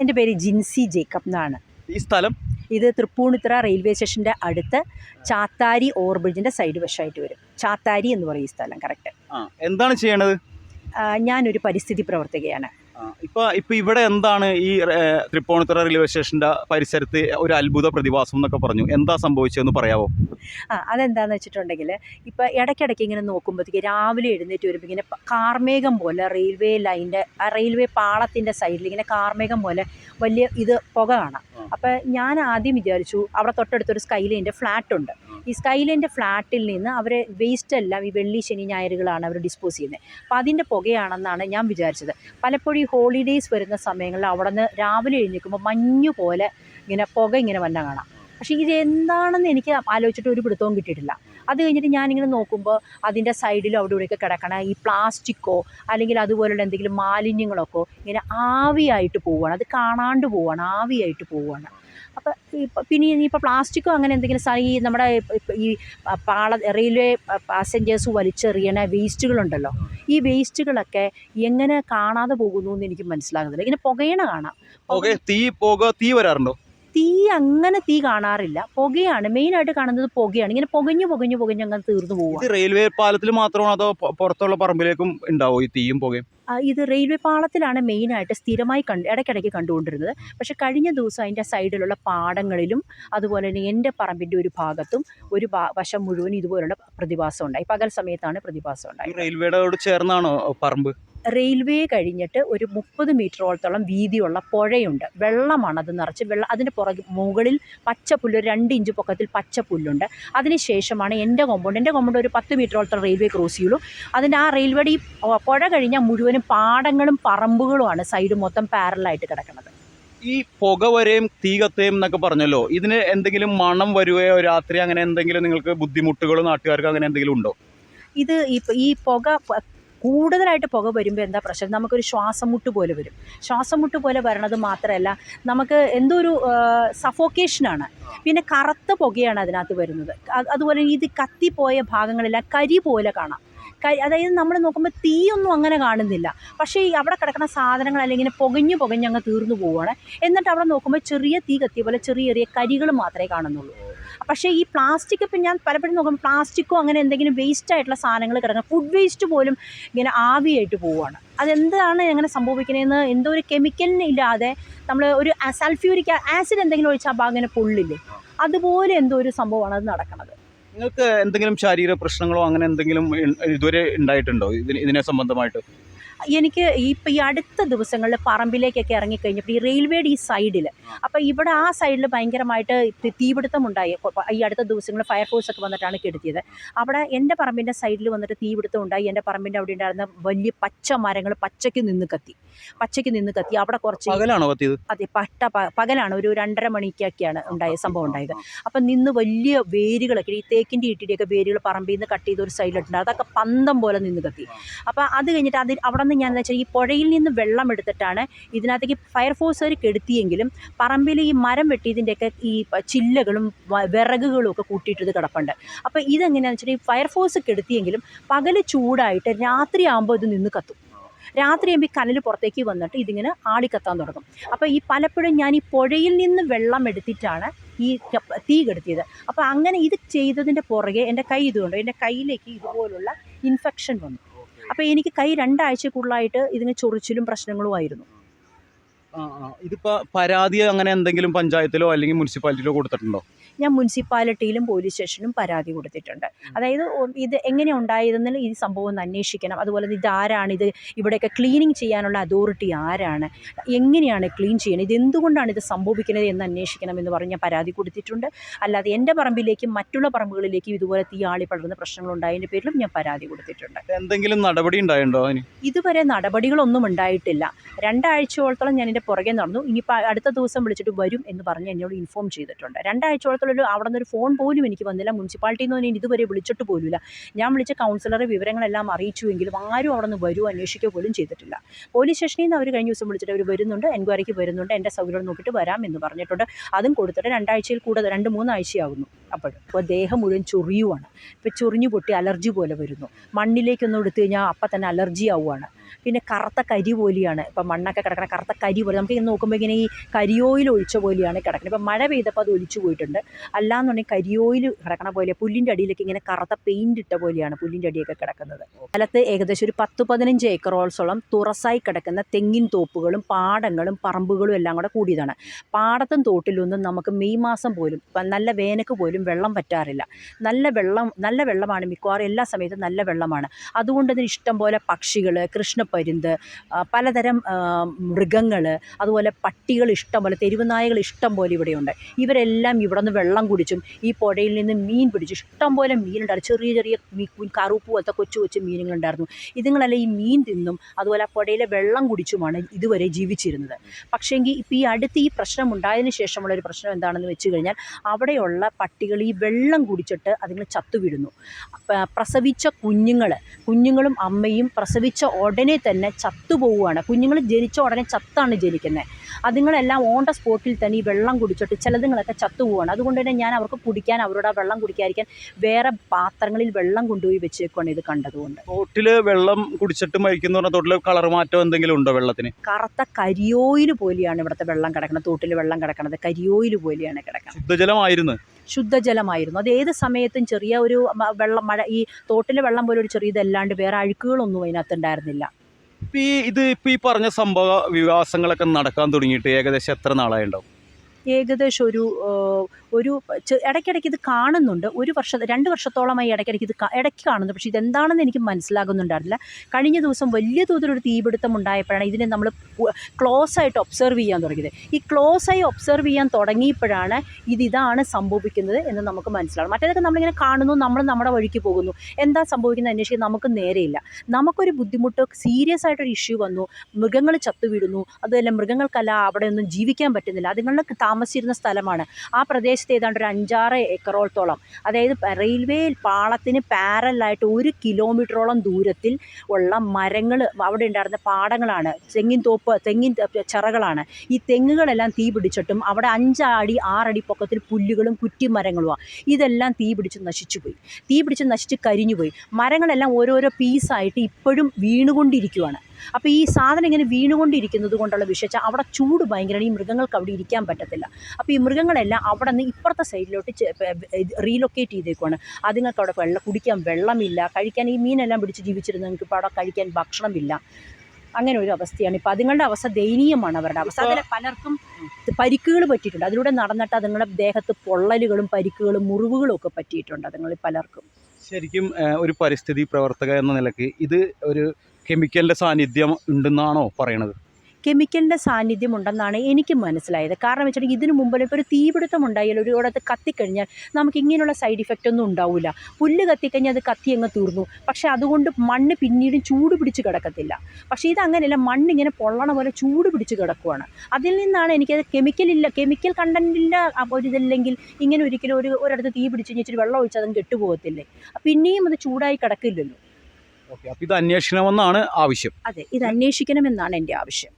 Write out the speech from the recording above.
എന്റെ പേര് ജിൻസി ജേക്കബ് എന്നാണ്. ഈ സ്ഥലം? ഇത് തൃപ്പൂണിത്തറ റെയിൽവേ സ്റ്റേഷന്റെ അടുത്ത് ചാത്താരി ഓവർബ്രിഡ്ജിന്റെ സൈഡ് വശമായിട്ട് വരും. ചാത്താരി എന്ന് പറയും ഈ സ്ഥലം കറക്റ്റ്. ആ എന്താണ് ചെയ്യണത്? ഞാനൊരു പരിസ്ഥിതി പ്രവർത്തകയാണ്. ആ, ഇപ്പൊ ഇപ്പൊ ഇവിടെ എന്താണ് ഈ തൃപ്പൂണിത്തുറ റെയിൽവേ സ്റ്റേഷന്റെ പരിസരത്ത് ഒരു അത്ഭുത പ്രതിഭാസം എന്നൊക്കെ പറഞ്ഞു. എന്താ സംഭവിച്ചതെന്ന് പറയാവോ? ആ അതെന്താണെന്ന് വെച്ചിട്ടുണ്ടെങ്കിൽ ഇപ്പോൾ ഇടയ്ക്കിടയ്ക്ക് ഇങ്ങനെ നോക്കുമ്പോഴത്തേക്ക് രാവിലെ എഴുന്നേറ്റ് വരുമ്പോൾ ഇങ്ങനെ കാർമേഘം പോലെ റെയിൽവേ ലൈന്റെ ആ റെയിൽവേ പാളത്തിന്റെ സൈഡിൽ ഇങ്ങനെ കാർമേഘം പോലെ വലിയ ഇത് പുക കാണാം. അപ്പൊ അപ്പോൾ ഞാൻ ആദ്യം വിചാരിച്ചു അവിടെ തൊട്ടടുത്തൊരു സ്കൈലൈന്റെ ഫ്ലാറ്റ് ഉണ്ട്. ഈ സ്കൈലൈന്റെ ഫ്ലാറ്റിൽ നിന്ന് അവരെ വേസ്റ്റ് എല്ലാം ഈ വെള്ളി ശനി ഞായറുകളാണ് അവർ ഡിസ്പോസ് ചെയ്യുന്നത് അപ്പോൾ അതിന്റെ പുകയാണെന്നാണ് ഞാൻ വിചാരിച്ചത്. പലപ്പോഴും ഈ ഹോളിഡേയ്സ് വരുന്ന സമയങ്ങളിൽ അവിടെ നിന്ന് രാവിലെ എഴുന്നേൽക്കുമ്പോൾ മഞ്ഞു പോലെ ഇങ്ങനെ പുക ഇങ്ങനെ വന്ന കാണാം. പക്ഷേ ഇത് എന്താണെന്ന് എനിക്ക് ആലോചിച്ചിട്ട് ഒരു പിടുത്തവും കിട്ടിയിട്ടില്ല. അത് കഴിഞ്ഞിട്ട് ഞാനിങ്ങനെ നോക്കുമ്പോൾ അതിന്റെ സൈഡിലും അവിടെ ഇവിടെയൊക്കെ കിടക്കണ ഈ പ്ലാസ്റ്റിക്കോ അല്ലെങ്കിൽ അതുപോലുള്ള എന്തെങ്കിലും മാലിന്യങ്ങളൊക്കെ ഇങ്ങനെ ആവിയായിട്ട് പോവുകയാണ്. അത് കാണാണ്ട് പോവുകയാണ് ആവിയായിട്ട് പോവുകയാണ്. അപ്പോൾ ഇപ്പം പിന്നെ ഇനിയിപ്പോൾ പ്ലാസ്റ്റിക്കോ അങ്ങനെ എന്തെങ്കിലും സാധനം ഈ നമ്മുടെ ഈ പാള റെയിൽവേ പാസഞ്ചേഴ്സ് വലിച്ചെറിയണ വേസ്റ്റുകളുണ്ടല്ലോ. ഈ വേസ്റ്റുകളൊക്കെ എങ്ങനെ കാണാതെ പോകുന്നു എന്ന് എനിക്ക് മനസ്സിലാകുന്നില്ല. ഇങ്ങനെ പുകയണ കാണാം. തീ പോക തീ വരാറുണ്ടോ? തീ അങ്ങനെ തീ കാണാറില്ല. പുകയാണ്. മെയിൻ ആയിട്ട് കാണുന്നത് പുകയാണ്. ഇങ്ങനെ പുകഞ്ഞു പുകഞ്ഞു പുകഞ്ഞു അങ്ങനെ തീർന്നു പോകും റെയിൽവേ പാലത്തിൽ മാത്രമാണ് അതോ പുറത്തുള്ള പറമ്പിലേക്കും ഉണ്ടാവോ ഈ തീയും പുകയും? ഇത് റെയിൽവേ പാളത്തിലാണ് മെയിനായിട്ട് സ്ഥിരമായി കണ്ട് ഇടയ്ക്കിടയ്ക്ക് കണ്ടുകൊണ്ടിരുന്നത്. പക്ഷേ കഴിഞ്ഞ ദിവസം അതിന്റെ സൈഡിലുള്ള പാടങ്ങളിലും അതുപോലെ തന്നെ എന്റെ പറമ്പിന്റെ ഒരു ഭാഗത്തും ഒരു വശം മുഴുവൻ ഇതുപോലുള്ള പ്രതിഭാസം ഉണ്ടായി. പകൽ സമയത്താണ് പ്രതിഭാസം ഈ ഉണ്ടായത് റെയിൽവേയോട് ചേർന്നാണോ പറമ്പ്? റെയിൽവേ കഴിഞ്ഞിട്ട് ഒരു മുപ്പത് മീറ്ററോളത്തോളം വീതിയുള്ള പുഴയുണ്ട്. വെള്ളമാണ് അത് നിറച്ച്. വെള്ളം അതിന്റെ പുറകെ മുകളിൽ പച്ചപ്പുല്ല് ഒരു രണ്ട് ഇഞ്ച് പൊക്കത്തിൽ പച്ചപ്പുല്ലുണ്ട്. അതിനുശേഷമാണ് എന്റെ കോമ്പൗണ്ട് എന്റെ കോമ്പൗണ്ട് ഒരു പത്ത് മീറ്ററോളത്തോളം റെയിൽവേ ക്രോസ് ചെയ്യുള്ളൂ അതിന്റെ ആ റെയിൽവേയുടെ ഈ പുഴ കഴിഞ്ഞാൽ മുഴുവനും പാടങ്ങളും പറമ്പുകളുമാണ്. സൈഡ് മൊത്തം പാരലായിട്ട് കിടക്കുന്നത്. ഈ പുക വരെയും തീ കത്തുകയും എന്നൊക്കെ പറഞ്ഞല്ലോ. ഇതിന് എന്തെങ്കിലും മണം വരുകയോ രാത്രി അങ്ങനെ എന്തെങ്കിലും നിങ്ങൾക്ക് ബുദ്ധിമുട്ടുകളോ നാട്ടുകാർക്ക് അങ്ങനെ എന്തെങ്കിലും ഉണ്ടോ? ഇത് ഈ ഈ പുക കൂടുതലായിട്ട് പുക വരുമ്പോൾ എന്താ പ്രശ്നം? നമുക്കൊരു ശ്വാസം മുട്ട് പോലെ വരും. ശ്വാസം മുട്ട് പോലെ വരണത് മാത്രമല്ല നമുക്ക് എന്തോ ഒരു സഫോക്കേഷനാണ്. പിന്നെ കറുത്ത പുകയാണ് അതിനകത്ത് വരുന്നത്. അത് അതുപോലെ ഇത് കത്തിപ്പോയ ഭാഗങ്ങളെല്ലാം കരി പോലെ കാണാം. അതായത് നമ്മൾ നോക്കുമ്പോൾ തീയൊന്നും അങ്ങനെ കാണുന്നില്ല. പക്ഷേ ഈ അവിടെ കിടക്കുന്ന സാധനങ്ങൾ അല്ലെങ്കിൽ പുകഞ്ഞു പുകഞ്ഞ് അങ്ങ് തീർന്നു പോവുകയാണ് എന്നിട്ട് അവിടെ നോക്കുമ്പോൾ ചെറിയ തീ കത്തിയ പോലെ ചെറിയ ചെറിയ കരികൾ മാത്രമേ കാണുന്നുള്ളൂ. പക്ഷേ ഈ പ്ലാസ്റ്റിക് ഇപ്പം ഞാൻ പലപ്പോഴും നോക്കുമ്പോൾ പ്ലാസ്റ്റിക്കോ അങ്ങനെ എന്തെങ്കിലും വേസ്റ്റ് ആയിട്ടുള്ള സാധനങ്ങൾ കിടക്കുന്നത് ഫുഡ് വേസ്റ്റ് പോലും ഇങ്ങനെ ആവിയായിട്ട് പോവുകയാണ്. അതെന്താണ് അങ്ങനെ സംഭവിക്കുന്നതെന്ന് എന്തോ ഒരു കെമിക്കലിന് ഇല്ലാതെ നമ്മൾ ഒരു സൾഫ്യൂരിക് ആസിഡ് എന്തെങ്കിലും ഒഴിച്ചാൽ ഇങ്ങനെ പൊള്ളില്ലേ? അതുപോലെ എന്തോ ഒരു സംഭവമാണ് അത് നടക്കുന്നത്. നിങ്ങൾക്ക് എന്തെങ്കിലും ശാരീരിക പ്രശ്നങ്ങളോ അങ്ങനെ എന്തെങ്കിലും ഇതുവരെ ഉണ്ടായിട്ടുണ്ടോ? ഇതിനെ സംബന്ധമായിട്ട്? എനിക്ക് ഇപ്പം ഈ അടുത്ത ദിവസങ്ങളിൽ പറമ്പിലേക്കൊക്കെ ഇറങ്ങിക്കഴിഞ്ഞപ്പോൾ ഈ റെയിൽവേയുടെ ഈ സൈഡിൽ അപ്പോൾ ഇവിടെ ആ സൈഡിൽ ഭയങ്കരമായിട്ട് തീപിടുത്തമുണ്ടായി. തീപിടുത്തം ഉണ്ടായി കൊ- ഈ അടുത്ത ദിവസങ്ങളിൽ ഫയർഫോഴ്സ് ഒക്കെ വന്നിട്ടാണ് കെടുത്തിയത്. അവിടെ എന്റെ പറമ്പിന്റെ സൈഡിൽ വന്നിട്ട് തീപിടുത്തം ഉണ്ടായി എന്റെ പറമ്പിന്റെ അവിടെ ഉണ്ടായിരുന്ന വലിയ പച്ച മരങ്ങൾ പച്ചയ്ക്ക് നിന്ന് കത്തി. പച്ചയ്ക്ക് നിന്ന് കത്തി. അവിടെ കുറച്ച് പകലാണോ കത്തിയത്? അതെ പട്ട പകലാണ്. ഒരു രണ്ടര മണിക്കൊക്കെയാണ് ഉണ്ടായ സംഭവം ഉണ്ടായത്. അപ്പം നിന്ന് വലിയ വേരുകളൊക്കെ ഈ തേക്കിന്റെ ഇട്ടിയുടെയൊക്കെ വേരുകൾ പറമ്പിൽ നിന്ന് കട്ട് ചെയ്ത് ഒരു സൈഡിലിട്ടുണ്ട് അതൊക്കെ പന്തം പോലെ നിന്ന് കത്തി. അപ്പോൾ അത് കഴിഞ്ഞിട്ട് അതിൽ അവിടെ നിന്ന് ഞാൻ എന്താ വെച്ചാൽ ഈ പുഴയിൽ നിന്ന് വെള്ളം എടുത്തിട്ടാണ് ഇതിനകത്തേക്ക് ഫയർഫോഴ്സുകാർ കെടുത്തിയെങ്കിലും പറമ്പിൽ ഈ മരം വെട്ടിയതിന്റെയൊക്കെ ഈ ചില്ലകളും വിറകുകളും ഒക്കെ കൂട്ടിയിട്ടത് കിടപ്പുണ്ട്. അപ്പോൾ ഇതെങ്ങനെയാണെന്ന് വെച്ചാൽ ഈ ഫയർഫോഴ്സ് കെടുത്തിയെങ്കിലും പകൽ ചൂടായിട്ട് രാത്രിയാകുമ്പോൾ ഇത് നിന്ന് കത്തും. രാത്രിയാകുമ്പോൾ ഈ കനൽ പുറത്തേക്ക് വന്നിട്ട് ഇതിങ്ങനെ ആളിക്കത്താൻ തുടങ്ങും. അപ്പോൾ ഈ പലപ്പോഴും ഞാൻ ഈ പുഴയിൽ നിന്ന് വെള്ളം എടുത്തിട്ടാണ് ഈ തീ കെടുത്തിയത്. അപ്പോൾ അങ്ങനെ ഇത് ചെയ്തതിന്റെ പുറകെ എന്റെ കൈ ഇതുകൊണ്ട് എന്റെ കയ്യിലേക്ക് ഇതുപോലുള്ള ഇൻഫെക്ഷൻ വന്നു. അപ്പോൾ എനിക്ക് കൈ രണ്ടാഴ്ച കൂടുതലായിട്ട് ഇതിന് ചൊറിച്ചിലും പ്രശ്നങ്ങളും ആയിരുന്നു ആ, ആ. ഇതിപ്പോ പരാതി അങ്ങനെ എന്തെങ്കിലും പഞ്ചായത്തിലോ അല്ലെങ്കിൽ മുനിസിപ്പാലിറ്റിയിലോ കൊടുത്തിട്ടുണ്ടോ? ഞാൻ മുനിസിപ്പാലിറ്റിയിലും പോലീസ് സ്റ്റേഷനിലും പരാതി കൊടുത്തിട്ടുണ്ട്. അതായത് ഇത് എങ്ങനെ ഉണ്ടായതെന്നുള്ള ഈ സംഭവം ഒന്ന് അന്വേഷിക്കണം. അതുപോലെ ഇത് ആരാണ്? ഇത് ഇവിടെയൊക്കെ ക്ലീനിങ് ചെയ്യാനുള്ള അതോറിറ്റി ആരാണ്? എങ്ങനെയാണ് ക്ലീൻ ചെയ്യുന്നത് ഇത് എന്തുകൊണ്ടാണ് ഇത് സംഭവിക്കുന്നത് എന്ന് അന്വേഷിക്കണം എന്ന് പറഞ്ഞ് ഞാൻ പരാതി കൊടുത്തിട്ടുണ്ട്. അല്ലാതെ എന്റെ പറമ്പിലേക്കും മറ്റുള്ള പറമ്പുകളിലേക്കും ഇതുപോലെ തീ ആളി പടർന്ന പ്രശ്നങ്ങൾ ഉണ്ടായതിന്റെ പേരിലും ഞാൻ പരാതി കൊടുത്തിട്ടുണ്ട്. എന്തെങ്കിലും നടപടി ഉണ്ടായിട്ടുണ്ടോ ഇതുവരെ നടപടികളൊന്നും ഉണ്ടായിട്ടില്ല. രണ്ടാഴ്ചയോളത്തോളം ഞാൻ എന്റെ പുറകെ നടന്നു. ഇനിയിപ്പോൾ അടുത്ത ദിവസം വിളിച്ചിട്ട് വരും എന്ന് പറഞ്ഞ് എന്നോട് ഇൻഫോം ചെയ്തിട്ടുണ്ട്. രണ്ടാഴ്ചയോളത്തോളം ഒരു അവിടെ നിന്നൊരു ഫോൺ പോലും എനിക്ക് വന്നില്ല. മുനിസിപ്പാലിറ്റിയിൽ നിന്ന് ഇതുവരെ വിളിച്ചിട്ട് പോലുമില്ല. ഞാൻ വിളിച്ച കൗൺസിലറെ വിവരങ്ങളെല്ലാം അറിയിച്ചുവെങ്കിലും ആരും അവിടെ നിന്ന് വരുമോ അന്വേഷിക്കുക പോലും ചെയ്തിട്ടില്ല. പോലീസ് സ്റ്റേഷനിൽ നിന്ന് അവർ കഴിഞ്ഞ ദിവസം വിളിച്ചിട്ട് അവർ വരുന്നുണ്ട്. എൻക്വയറിക്ക് വരുന്നുണ്ട്. എന്റെ സൗകര്യം നോക്കിയിട്ട് വരാം എന്ന് പറഞ്ഞിട്ടുണ്ട്. അതും കൊടുത്തിട്ട് രണ്ടാഴ്ചയിൽ കൂടുതൽ രണ്ട് മൂന്നാഴ്ചയാകുന്നു അപ്പോഴും. അപ്പോൾ ദേഹം മുഴുവൻ ചൊറിയുവാണ്. ഇപ്പോൾ ചൊറിഞ്ഞു പൊട്ടി അലർജി പോലെ വരുന്നു. മണ്ണിലേക്കൊന്നും എടുത്തു കഴിഞ്ഞാൽ അപ്പം തന്നെ അലർജി ആവുകയാണ് പിന്നെ കറുത്ത കരി പോലെയാണ്. ഇപ്പം മണ്ണൊക്കെ കിടക്കുന്ന കറുത്ത കരി പോലെ. നമുക്ക് ഇങ്ങനെ നോക്കുമ്പോൾ ഇങ്ങനെ ഈ കരിയോയിൽ ഒഴിച്ച പോലെയാണ് കിടക്കുന്നത് ഇപ്പം മഴ പെയ്തപ്പോൾ അത് ഒഴിച്ചു പോയിട്ടുണ്ട്. അല്ലാന്നുണ്ടെങ്കിൽ കരിയോയിൽ കിടക്കണ പോലെ പുല്ലിന്റെ അടിയിലേക്ക് ഇങ്ങനെ കറുത്ത പെയിന്റ് ഇട്ട പോലെയാണ് പുല്ലിന്റെ അടിയൊക്കെ കിടക്കുന്നത്. സ്ഥലത്ത് ഏകദേശം ഒരു പത്ത് പതിനഞ്ച് ഏക്കറോൾസോളം തുറസായി കിടക്കുന്ന തെങ്ങിൻ തോപ്പുകളും പാടങ്ങളും പറമ്പുകളും എല്ലാം കൂടെ കൂടിയതാണ്. പാടത്തും തോട്ടിലൊന്നും നമുക്ക് മെയ് മാസം പോലും ഇപ്പം നല്ല വേനക്ക് പോലും വെള്ളം പറ്റാറില്ല. നല്ല വെള്ളം നല്ല വെള്ളമാണ് മിക്കവാറും എല്ലാ സമയത്തും നല്ല വെള്ളമാണ്. അതുകൊണ്ട് തന്നെ ഇഷ്ടം പോലെ പക്ഷികൾ കൃഷ്ണപ്പരുന്ത് പലതരം മൃഗങ്ങൾ അതുപോലെ പട്ടികൾ ഇഷ്ടം പോലെ തെരുവ് നായകൾ ഇഷ്ടം പോലെ ഇവിടെയുണ്ട്. ഇവരെല്ലാം ഇവിടെ നിന്ന് വെള്ളം കുടിച്ചും ഈ പുഴയിൽ നിന്ന് മീൻ പിടിച്ചു ഇഷ്ടം പോലെ മീനുണ്ടായിരുന്നു. ചെറിയ ചെറിയ മീൻ കറുപ്പ് പോലത്തെ കൊച്ചു കൊച്ചു മീനുകളുണ്ടായിരുന്നു. ഇതുങ്ങളെല്ലാം ഈ മീൻ തിന്നും അതുപോലെ ആ പുഴയിലെ വെള്ളം കുടിച്ചുമാണ് ഇതുവരെ ജീവിച്ചിരുന്നത്. പക്ഷേങ്കിൽ ഇപ്പോൾ ഈ അടുത്ത് ഈ പ്രശ്നം ഉണ്ടായതിനു ശേഷമുള്ള ഒരു പ്രശ്നം എന്താണെന്ന് വെച്ച് കഴിഞ്ഞാൽ അവിടെയുള്ള പട്ടികൾ ഈ വെള്ളം കുടിച്ചിട്ട് അതുങ്ങൾ ചത്തുവീഴുന്നു പ- പ്രസവിച്ച കുഞ്ഞുങ്ങൾ കുഞ്ഞുങ്ങളും അമ്മയും പ്രസവിച്ച ഉടനെ തന്നെ ചത്തുപോവുകയാണ് കുഞ്ഞുങ്ങൾ ജനിച്ച ഉടനെ ചത്താണ് ജനിക്കുന്നത്. അതുങ്ങളെല്ലാം ഓൺ ദ സ്പോട്ടിൽ തന്നെ ഈ വെള്ളം കുടിച്ചിട്ട് ചിലതുങ്ങളൊക്കെ ചത്തുപോവാണ് അതുകൊണ്ട് തന്നെ ഞാൻ അവർക്ക് കുടിക്കാൻ അവരോട് ആ വെള്ളം കുടിക്കാതിരിക്കാൻ വേറെ പാത്രങ്ങളിൽ വെള്ളം കൊണ്ടുപോയി വെച്ചേക്കുവാണ് ഇത് കണ്ടതുകൊണ്ട്. തോട്ടിൽ വെള്ളം കുടിച്ചിട്ട് മരിക്കുന്ന തോട്ടിൽ കളർ മാറ്റം എന്തെങ്കിലും ഉണ്ടോ വെള്ളത്തിന്? കറുത്ത കരിയോയിൽ പോലെയാണ് ഇവിടുത്തെ വെള്ളം കിടക്കുന്നത്. തോട്ടിൽ വെള്ളം കിടക്കുന്നത്. കരിയോയിൽ പോലെയാണ് കിടക്കുന്നത്. ശുദ്ധജലമായിരുന്നു. ശുദ്ധജലമായിരുന്നു. അത് ഏത് സമയത്തും ചെറിയ ഒരു വെള്ളം മഴ ഈ തോട്ടിലെ വെള്ളം പോലെ ഒരു ചെറിയ ഇതല്ലാണ്ട് വേറെ അഴുക്കുകളൊന്നും അതിനകത്ത് ഉണ്ടായിരുന്നില്ല. ഇപ്പം ഈ ഇത് ഇപ്പം ഈ പറഞ്ഞ സംഭവ വികാസങ്ങളൊക്കെ നടക്കാൻ തുടങ്ങിയിട്ട് ഏകദേശം എത്ര നാളായിട്ടുണ്ടാവും ഏകദേശം ഒരു ഒരു ഇടയ്ക്കിടയ്ക്ക് ഇത് കാണുന്നുണ്ട്. ഒരു വർഷം രണ്ട് വർഷത്തോളമായി ഇടയ്ക്കിടയ്ക്ക് ഇത് ഇടയ്ക്ക് കാണുന്നു പക്ഷേ ഇതെന്താണെന്ന് എനിക്ക് മനസ്സിലാകുന്നുണ്ടായിരുന്നില്ല. കഴിഞ്ഞ ദിവസം വലിയ തോതിലൊരു തീപിടുത്തം ഉണ്ടായപ്പോഴാണ് ഇതിനെ നമ്മൾ ക്ലോസ് ആയിട്ട് ഒബ്സർവ് ചെയ്യാൻ തുടങ്ങിയത്. ഈ ക്ലോസ് ആയി ഒബ്സർവ് ചെയ്യാൻ തുടങ്ങിയപ്പോഴാണ് ഇത് ഇതാണ് സംഭവിക്കുന്നത് എന്ന് നമുക്ക് മനസ്സിലാവും മറ്റേതൊക്കെ നമ്മളിങ്ങനെ കാണുന്നു നമ്മൾ നമ്മുടെ വഴിക്ക് പോകുന്നു. എന്താ സംഭവിക്കുന്നത് അന്വേഷിക്കാൻ നമുക്ക് നേരെയില്ല. നമുക്കൊരു ബുദ്ധിമുട്ട് സീരിയസ് ആയിട്ടൊരു ഇഷ്യൂ വന്നു മൃഗങ്ങൾ ചത്തുവിടുന്നു അതുമല്ല മൃഗങ്ങൾക്കല്ല അവിടെ ഒന്നും ജീവിക്കാൻ പറ്റുന്നില്ല. അതുങ്ങളിൽ താമസിച്ചിരുന്ന സ്ഥലമാണ്. ആ പ്രദേശത്ത് ഏതാണ്ട് ഒരു അഞ്ചാറ് ഏക്കറോളത്തോളം അതായത് റെയിൽവേ പാളത്തിന് പാരലായിട്ട് ഒരു കിലോമീറ്ററോളം ദൂരത്തിൽ ഉള്ള മരങ്ങൾ അവിടെ ഉണ്ടായിരുന്ന പാടങ്ങളാണ്. തെങ്ങിൻ തോപ്പ് തെങ്ങിൻ ചിറകളാണ്. ഈ തെങ്ങുകളെല്ലാം തീ പിടിച്ചിട്ടും അവിടെ അഞ്ചടി ആറടി പൊക്കത്തിൽ പുല്ലുകളും കുറ്റിമരങ്ങളുമാണ് ഇതെല്ലാം തീ പിടിച്ച് നശിച്ചു പോയി. തീ പിടിച്ച് നശിച്ച് കരിഞ്ഞുപോയി മരങ്ങളെല്ലാം ഓരോരോ പീസായിട്ട് ഇപ്പോഴും വീണുകൊണ്ടിരിക്കുവാണ്. അപ്പോൾ ഈ സാധനം ഇങ്ങനെ വീണുകൊണ്ടിരിക്കുന്നത് കൊണ്ടുള്ള വിശേഷം അവിടെ ചൂട് ഭയങ്കരമാണ് ഈ മൃഗങ്ങൾക്ക് അവിടെ ഇരിക്കാൻ പറ്റത്തില്ല. അപ്പോൾ ഈ മൃഗങ്ങളെല്ലാം അവിടെ നിന്ന് ഇപ്പുറത്തെ സൈഡിലോട്ട് റീലൊക്കേറ്റ് ചെയ്തേക്കുവാണ്. അതുങ്ങൾക്ക് അവിടെ വെള്ളം കുടിക്കാൻ വെള്ളമില്ല കഴിക്കാൻ ഈ മീനെല്ലാം പിടിച്ച് ജീവിച്ചിരുന്നവർക്ക് ഇപ്പോൾ അവിടെ കഴിക്കാൻ ഭക്ഷണമില്ല. അങ്ങനെ ഒരു അവസ്ഥയാണ്. ഇപ്പം അതുങ്ങളുടെ അവസ്ഥ ദയനീയമാണ് അവരുടെ അവസ്ഥ. അതിൽ പലർക്കും പരിക്കുകൾ പറ്റിയിട്ടുണ്ട്. അതിലൂടെ നടന്നിട്ട് അതുങ്ങളുടെ ദേഹത്ത് പൊള്ളലുകളും പരിക്കുകളും മുറിവുകളും ഒക്കെ പറ്റിയിട്ടുണ്ട് അതുങ്ങളിൽ പലർക്കും. ശരിക്കും ഒരു പരിസ്ഥിതി പ്രവർത്തക എന്ന നിലയ്ക്ക് ഇത് ഒരു കെമിക്കലിന്റെ സാന്നിധ്യം ഉണ്ടെന്നാണോ പറയണത്? കെമിക്കലിന്റെ സാന്നിധ്യം ഉണ്ടെന്നാണ് എനിക്ക് മനസ്സിലായത്. കാരണം വെച്ചിട്ടുണ്ടെങ്കിൽ ഇതിനു മുമ്പിൽ ഇപ്പോൾ ഒരു തീപിടുത്തം ഉണ്ടായാൽ ഒരു ഇടത്ത് കത്തിക്കഴിഞ്ഞാൽ നമുക്ക് ഇങ്ങനെയുള്ള സൈഡ് ഇഫക്റ്റ് ഒന്നും ഉണ്ടാവില്ല പുല്ല് കത്തിക്കഴിഞ്ഞാൽ അത് കത്തി അങ്ങ് തീർന്നു. പക്ഷേ അതുകൊണ്ട് മണ്ണ് പിന്നീട് ചൂട് പിടിച്ച് കിടക്കത്തില്ല. പക്ഷേ ഇതങ്ങനെയല്ല മണ്ണ് ഇങ്ങനെ പൊള്ളണ പോലെ ചൂട് പിടിച്ച് കിടക്കുവാണ്. അതിൽ നിന്നാണ് എനിക്കത് കെമിക്കലില്ല കെമിക്കൽ കണ്ടന്റില്ല ഒരു ഇതില്ലെങ്കിൽ ഇങ്ങനെ ഒരിക്കലും ഒരു ഒരിടത്ത് തീ പിടിച്ച് കഴിഞ്ഞാൽ വെള്ളം ഒഴിച്ചാൽ അതും കെട്ടുപോകത്തില്ലേ. പിന്നെയും അത് ചൂടായി കിടക്കില്ലല്ലോ. ഓക്കെ അപ്പോൾ ഇത് അന്വേഷിക്കണമെന്നാണ് ആവശ്യം. അതെ ഇത് അന്വേഷിക്കണമെന്നാണ് എന്റെ ആവശ്യം.